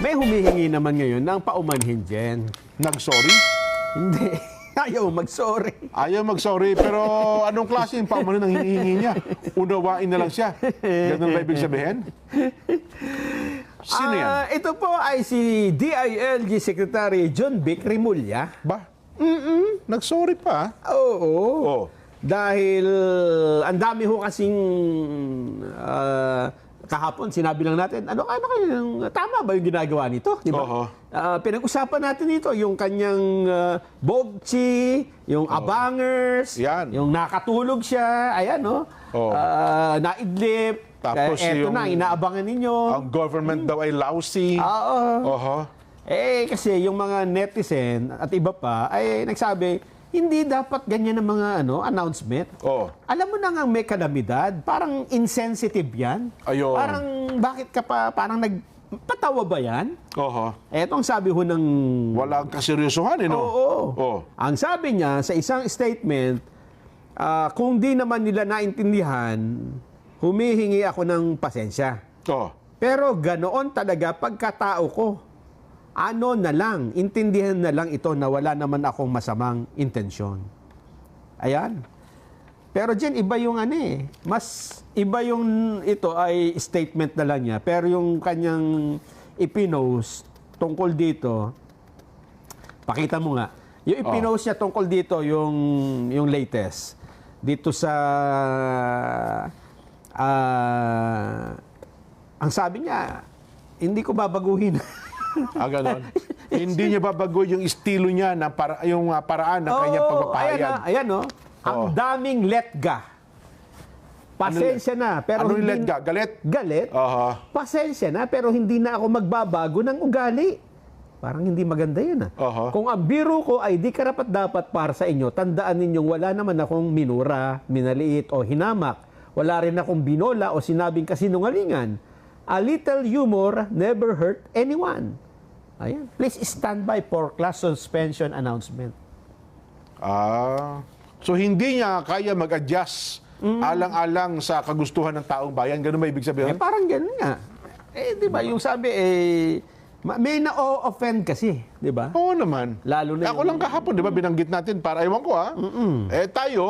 May humihingi naman ngayon ng paumanhin dyan. Nag-sorry? Hindi. Ayaw mag-sorry. Ayaw mag-sorry, pero anong klase yung pamano ng hinihingi niya? Unawain na lang siya. Ganun ba ibig sabihin? Sino yan? Ah, ito po ay si DILG Secretary John Vic Rimulya. Ba? Mm Nag-sorry pa? Oo. Oh. Dahil ang dami ho kasing ah, kahapon sinabi lang natin, ano ano kayang tama ba yung ginagawa nito, di ba? Oo. Ah, pinag-usapan natin dito yung kanyang uh, bogchi, yung abangers, Yan. yung nakatulog siya, ayan no. Oo. Ah, naidlip. Tapos Kaya eto yung- na inaabangan ninyo. Ang government daw ay lousy. Oo. Oho. Eh, kasi yung mga netizen at iba pa ay nagsabi, hindi dapat ganyan ang mga ano, announcement. Oo. Alam mo na nga may kalamidad, parang insensitive yan. Ayun. Parang bakit ka pa, parang nagpatawa ba yan? Oho. Eto ang sabi ho ng... Walang kaseryosohan, eh, no? Oo. Oo. Ang sabi niya sa isang statement, ah, kung di naman nila naintindihan, humihingi ako ng pasensya. Oo. Pero ganoon talaga pagkatao ko. Ano na lang, intindihan na lang ito na wala naman akong masamang intensyon. Ayan. Pero dyan, iba yung ano eh. Mas iba yung ito ay statement na lang niya. Pero yung kanyang ipinost tungkol dito, pakita mo nga. Yung ipinost niya tungkol dito, yung, yung latest. Dito sa... ah, ang sabi niya, hindi ko babaguhin. Ah, ganon. Hindi niya babago yung estilo niya, na para, yung ah, paraan ng kanyang Oo, pagpapahayag. Ayan, na, ayan no? Ang Oo. daming letga. Pasensya na, pero ano hindi... let ka? Galit? Galit? Oho. Pasensya na, pero hindi na ako magbabago ng ugali. Parang hindi maganda yun ah. Oho. Kung ang biro ko ay di karapat dapat para sa inyo, tandaan ninyong wala naman akong minura, minaliit o hinamak. Wala rin akong binola o sinabing kasinungalingan. A little humor never hurt anyone. Ayan. Please stand by for class suspension announcement. Ah. So hindi niya kaya mag-adjust Mm. alang-alang sa kagustuhan ng taong bayan. Ganun ba ibig Eh, sabihin? parang ganun nga. Eh, di ba, yung sabi, eh, may na-offend kasi, di ba? Oo naman. Lalo na Ako lang kahapon, di ba, binanggit natin para, ewan ko ha, eh tayo,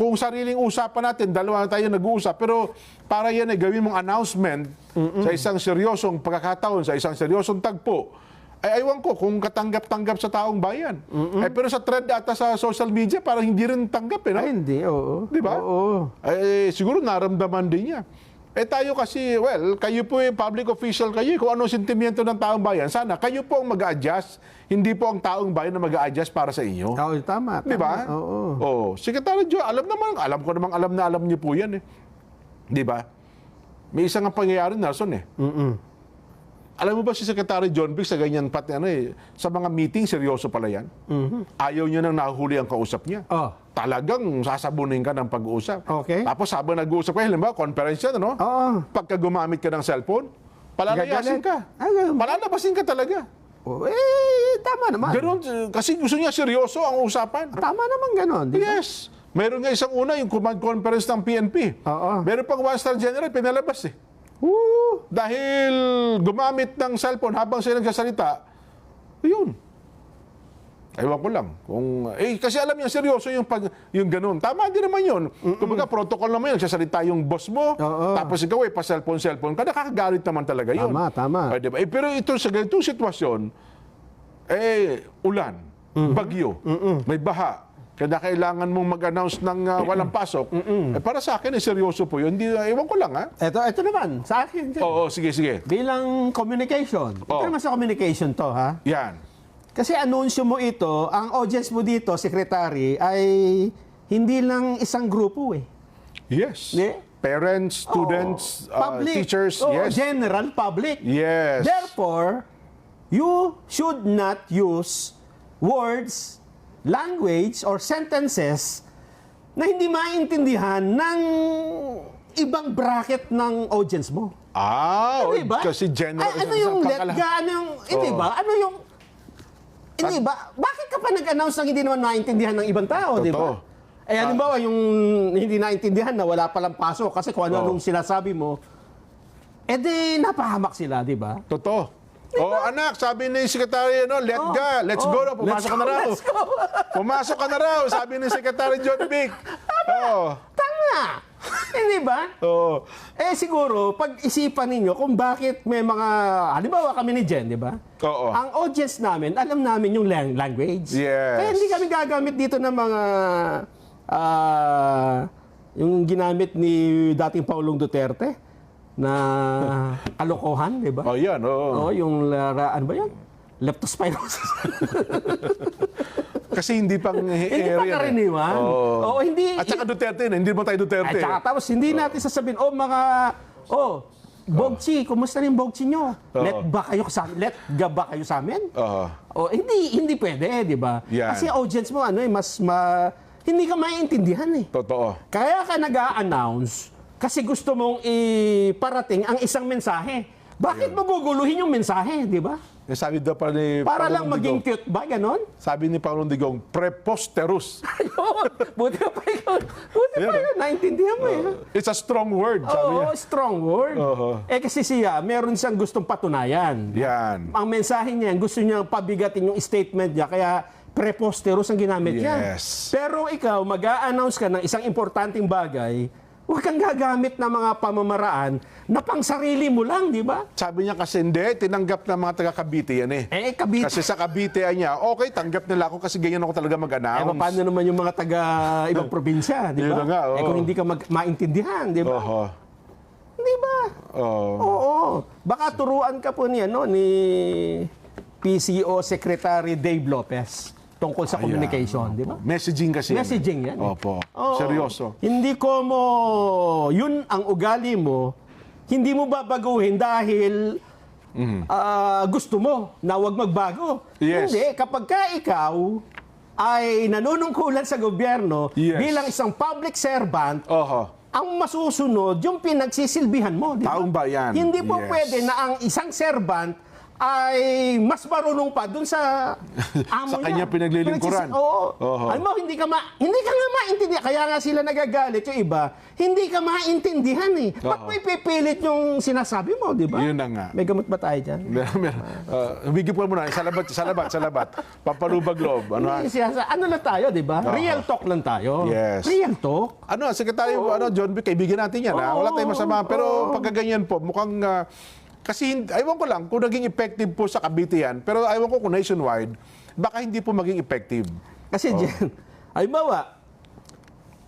kung sariling usapan natin, dalawa na tayo nag-uusap, pero para yan ay gawin mong announcement sa isang seryosong pagkakataon, sa isang seryosong tagpo, ay ewan ko kung katanggap-tanggap sa taong bayan. Eh, pero sa thread ata sa social media, parang hindi rin tanggap eh, no? Ay, hindi, oo. Di ba? Oo. Eh, siguro naramdaman din niya. Eh tayo kasi, well, kayo po yung public official kayo. Kung ano sentimiento ng taong bayan, sana kayo po ang mag-a-adjust. Hindi po ang taong bayan na mag-a-adjust para sa inyo. Oo, tama. Di ba? Oo. Oh, Secretary Joe, alam naman, alam ko namang alam na alam niyo po yan eh. Di ba? May isang ang pangyayari, Nelson eh. Alam mo ba si Secretary John Vic sa ganyan pati ano eh, sa mga meeting, seryoso pala yan? Ayaw niya nang nahuli ang kausap niya. Oh. Talagang sasabunin ka ng pag-uusap. Okay. Tapos habang nag-uusap kayo, halimbawa, conference yan, ano? Oo. Pagka gumamit ka ng cellphone, palalayasin ka. Ah, ganun. Palalabasin ka talaga. Oh, eh, tama naman. Ganon, kasi gusto niya seryoso ang usapan. Tama naman ganon, di ba? Yes. Meron nga isang una, yung command conference ng PNP. Oo. Meron pang one-star general, pinalabas eh. Woo! Dahil gumamit ng cellphone habang sila nagsasalita, yun. Ewan ko lang. Kung, eh, kasi alam niya, seryoso yung, pag, yung ganun. Tama din naman yun. Kumbaga, protocol naman yun. Nagsasalita yung boss mo, Oo. tapos ikaw eh, pa-cellphone-cellphone ka, nakakagalit naman talaga yun. Tama, tama. Eh, diba? Eh, pero ito sa ganitong sitwasyon, eh, ulan, bagyo, may baha, kaya kailangan mong mag-announce ng ah, walang pasok. Eh, para sa akin, eh, seryoso po yun. Hindi, ewan ko lang, ha? Ito, ito naman, sa akin. dyan. Oo, sige, sige. Bilang communication. Ito Oo. naman sa communication to, ha? Yan. Kasi anunsyo mo ito, ang audience mo dito, secretary, ay hindi lang isang grupo eh. Yes. Di? Parents, students, Oo. uh, teachers, Oo, yes. general public. Yes. Therefore, you should not use words, language, or sentences na hindi maintindihan ng ibang bracket ng audience mo. Ah, Hindi ba? kasi general. Ay, ano yung let kakala- ga? Ano yung, hindi ba? Ano yung, hindi ba? Bakit ka pa nag-announce ng hindi naman maintindihan ng ibang tao, di ba? Eh, halimbawa, yung hindi naintindihan na wala palang pasok kasi kung ano Oo. nung sinasabi mo, eh di napahamak sila, di ba? Totoo. Oh, anak, sabi ni Secretary, ano, let Oh, go, let's oh, go na, pumasok let's ka na go, raw. go. Pumasok ka na raw, sabi ni Secretary John Vic. Oh. Tama! Hindi ba? Oh. Eh siguro, pag-isipan ninyo kung bakit may mga, halimbawa kami ni Jen, di ba? Oo. Ang audience namin, alam namin yung lang- language. Yes. Kaya hindi kami gagamit dito ng mga, ah, yung ginamit ni dating Paulong Duterte na kalokohan, di ba? Oh, yan, oh. Oo, yung, lara, ano ba yan? Leptospirosis. Kasi hindi pang hindi area. pa eh. karaniwan. Oo. Oo, hindi. At saka Duterte na, hindi mo tayo At Duterte. saka tapos hindi natin sasabihin, oh mga, oh, Bogchi, kumusta rin Bogchi nyo? Let ba kayo sa let ga ba kayo sa amin? Oo. Oh, hindi hindi pwede, di ba? Yan. Kasi audience mo ano eh mas ma, hindi ka maintindihan eh. Totoo. Kaya ka nag-a-announce kasi gusto mong iparating ang isang mensahe. Bakit mo guguluhin yung mensahe, di ba? Eh, sabi daw pa ni Para lang Pangulong maging Digong, cute ba, ganon? sabi ni Pangulong Digong, preposterous. Ayun, buti pa yun. Buti pa yun, naintindihan mo eh. It's a strong word, sabi niya. Oo, strong word. Oo. Eh kasi siya, meron siyang gustong patunayan. Yan. Ang mensahe niya, gusto niya pabigatin yung statement niya, kaya preposterous ang ginamit niya. Yes. Pero ikaw, mag announce ka ng isang importanteng bagay, huwag kang gagamit ng mga pamamaraan na pang sarili mo lang, di ba? Sabi niya kasi hindi, tinanggap ng mga taga Cavite yan eh. Eh, Cavite. Kasi sa Cavite niya, okay, tanggap nila ako kasi ganyan ako talaga Eh, mag-announce. paano naman yung mga taga ibang probinsya, di Yun ba? na nga, oo. Eh, kung hindi ka mag- maintindihan, di ba? Oho. Di ba? Oo. Oo. Baka turuan ka po niya, no, ni PCO Secretary Dave Lopez tungkol sa communication, di ba? Messaging kasi. Messaging yan. eh. Opo. Oo. Seryoso. Hindi ko mo, yun ang ugali mo, hindi mo babaguhin dahil ah, gusto mo na wag magbago. Mm. Yes. Hindi, kapag ka ikaw ay nanunungkulan sa gobyerno Yes. bilang isang public servant, Oho. ang masusunod yung pinagsisilbihan mo. Di ba? Taong bayan. Hindi po Yes. pwede na ang isang servant ay mas marunong pa dun sa amo Sa kanya niya. pinaglilingkuran. Pinagsis- Oo. Oho. Alam mo, hindi ka, ma hindi ka nga maintindihan. Kaya nga sila nagagalit yung iba. Hindi ka maintindihan eh. Ba't mo ipipilit yung sinasabi mo, di ba? Yun na nga. May gamot ba tayo dyan? Meron, meron. Uh, humigip ka muna. Sa labat, sa labat, sa labat. Papalubag loob. Ano, Hindi, siyasa- ano lang tayo, di ba? Real talk lang tayo. Yes. Real talk. ano, Secretary, ano, John B, kaibigan natin yan. ha? Wala tayong masama. Pero pagkaganyan po, mukhang... ah, kasi, aywan ko lang kung naging effective po sa Cavite yan. Pero aywan ko kung nationwide, baka hindi po maging effective. Kasi dyan, ay bawa,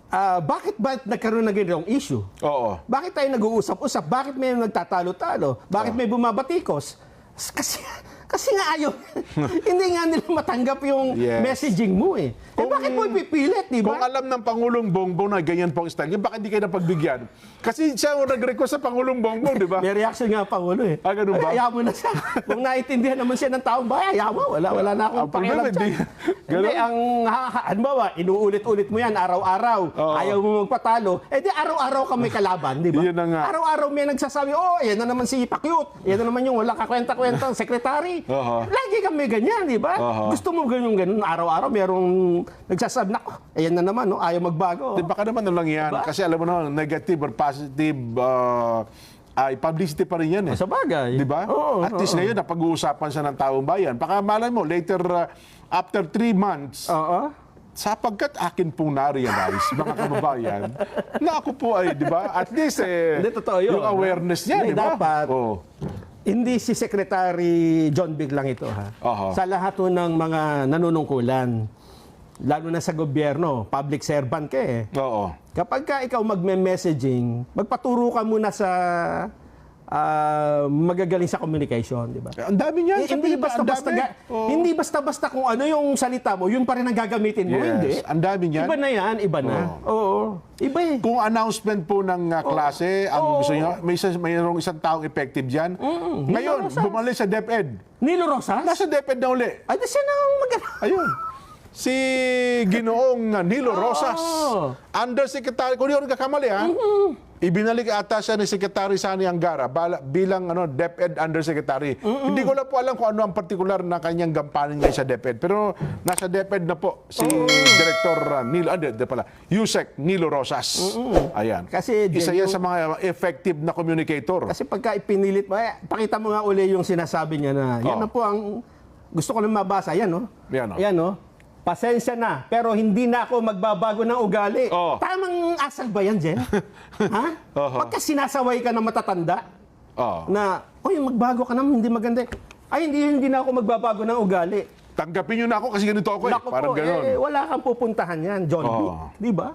ah, bakit ba nagkaroon ng ganitong issue? Oo. Bakit tayo nag-uusap-usap? Bakit may nagtatalo-talo? Bakit may bumabatikos? Kasi, kasi nga ayaw. Hindi nga nila matanggap yung Yes. messaging mo eh. Eh Kung- bakit mo ipipilit, di Kung ba? alam ng Pangulong Bongbong na ganyan po ang style, yun, baka hindi kayo napagbigyan. Kasi siya ang nag-request sa Pangulong Bongbong, di ba? May reaction nga ang Pangulo eh. Ah, ganun ba? Ay, Ayaw mo na siya. Kung naintindihan naman siya ng taong bayan, ayaw mo. Wala, wala na akong pakialam. Ganun? Hindi, ang, ha, ha, ano ba, inuulit-ulit mo yan araw-araw. Oo. Ayaw mo magpatalo. Eh di araw-araw ka may kalaban, di ba? Yun na nga. Araw-araw may nagsasabi, oh, yan na naman si Pakyut. Yan na naman yung walang kakwenta-kwenta sekretary. Oo. Lagi kami ganyan, di ba? Oo. Gusto mo ganyan ganun araw-araw merong nagsasabi, nako, ayan na naman, no, ayaw magbago. Di, baka naman ano lang yan. Diba? Kasi alam mo naman, negative or positive uh, ay publicity pa rin yan eh. Sa bagay. Di ba? Oo. At least oo. ngayon, napag-uusapan siya ng taong bayan. Baka malay mo, later, uh, after three months, Oo. sapagkat akin pong na-realize, mga kababayan, na ako po ay, di ba? At least, eh, Hindi, totoo yun. yung awareness niya, Hindi, di ba? dapat. Oh. Hindi si Secretary John Big lang ito ha. Aha. Sa lahat ho ng mga nanunungkulan, lalo na sa gobyerno, public servant ka eh. Oo. Kapag ka ikaw magme-messaging, magpaturo ka muna sa ah, magagaling sa communication, di ba? Eh, Ang dami niyan. Eh, hindi basta-basta ang ga- Oo. hindi basta-basta kung ano yung salita mo, yun pa rin ang gagamitin mo, Yes. hindi. Ang dami niyan. Iba na yan, iba na. Oo. Iba eh. Kung announcement po ng uh, klase, ang Oo. gusto niyo, may, isang, mayroong isang taong effective dyan. Ngayon, Nilo Rosas. bumalik sa DepEd. Nilo Rosas? Nasa DepEd na uli. Ay, siya nang mag Ayun. Si Ginoong Nilo Rosas. Oo. Undersecretary, kung di ako nagkakamali ha, ibinalik ata siya ni Secretary Sani Angara bala- bilang ano DepEd Undersecretary. Hindi ko lang po alam kung ano ang particular na kanyang gampanin ngayon sa DepEd. Pero nasa DepEd na po si Director uh, Nilo, ah, hindi, hindi pala, Yusek Nilo Rosas. Ayan. Kasi, Isa yan sa mga effective na communicator. Kasi pagka ipinilit mo, eh, pakita mo nga uli yung sinasabi niya na, yan Oo. na po ang gusto ko lang mabasa. Yan, no? Yan, oh. Yan, no? Pasensya na, pero hindi na ako magbabago ng ugali. Oo. Tamang asal ba yan, Jen? ha? Oo. Pagka sinasaway ka ng matatanda, Oh. na, oy, magbago ka naman, hindi maganda. Ay, hindi, hindi na ako magbabago ng ugali. Tanggapin nyo na ako kasi ganito ako eh. Naku Parang po, gano'n. eh, wala kang pupuntahan yan, John B. Oo. Di ba?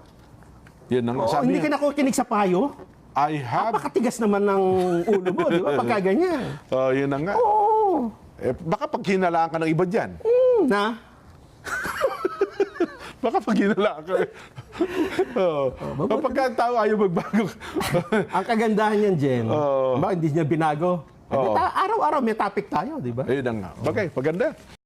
Yan ang Oo, sabi hindi ka niya. nakukinig sa payo. I have... Napakatigas naman ng ulo mo, di ba? Pagka ganyan. Oh, yun na nga. Oo. Eh, baka pag hinalaan ka ng iba dyan. Hmm, na? Baka pag hinalaan ka. oh. mabuti Pagka ang tao ayaw magbago. Ang kagandahan yan, Jen, Oo. ba, hindi niya binago. Ta- Araw-araw may topic tayo, di ba? Ayun na nga. Bagay, maganda.